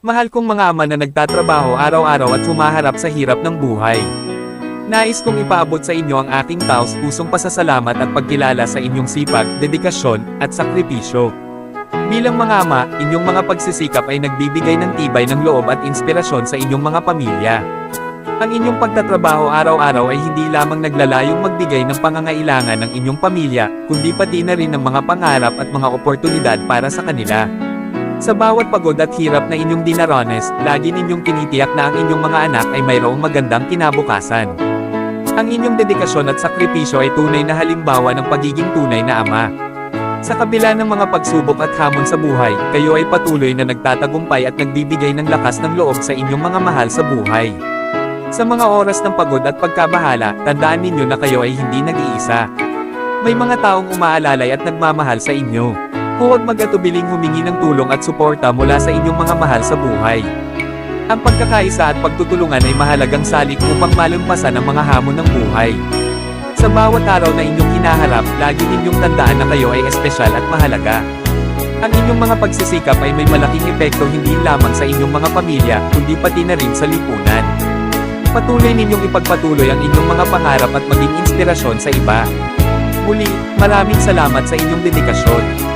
Mahal kong mga ama na nagtatrabaho araw-araw at humaharap sa hirap ng buhay. Nais kong ipaabot sa inyo ang aking taos pusong pasasalamat at pagkilala sa inyong sipag, dedikasyon, at sakripisyo. Bilang mga ama, inyong mga pagsisikap ay nagbibigay ng tibay ng loob at inspirasyon sa inyong mga pamilya. Ang inyong pagtatrabaho araw-araw ay hindi lamang naglalayong magbigay ng pangangailangan ng inyong pamilya, kundi pati na rin ng mga pangarap at mga oportunidad para sa kanila. Sa bawat pagod at hirap na inyong dinaranas, lagi ninyong tinitiyak na ang inyong mga anak ay mayroong magandang kinabukasan. Ang inyong dedikasyon at sakripisyo ay tunay na halimbawa ng pagiging tunay na ama. Sa kabila ng mga pagsubok at hamon sa buhay, kayo ay patuloy na nagtatagumpay at nagbibigay ng lakas ng loob sa inyong mga mahal sa buhay. Sa mga oras ng pagod at pagkabahala, tandaan ninyo na kayo ay hindi nag-iisa. May mga taong umaalalay at nagmamahal sa inyo. Huwag mag-atubiling humingi ng tulong at suporta mula sa inyong mga mahal sa buhay. Ang pagkakaisa at pagtutulungan ay mahalagang salik upang malumpasan ang mga hamon ng buhay. Sa bawat araw na inyong hinaharap, lagi ninyong tandaan na kayo ay espesyal at mahalaga. Ang inyong mga pagsisikap ay may malaking epekto hindi lamang sa inyong mga pamilya, kundi pati na rin sa lipunan. Patuloy ninyong ipagpatuloy ang inyong mga pangarap at maging inspirasyon sa iba. Muli, maraming salamat sa inyong dedikasyon.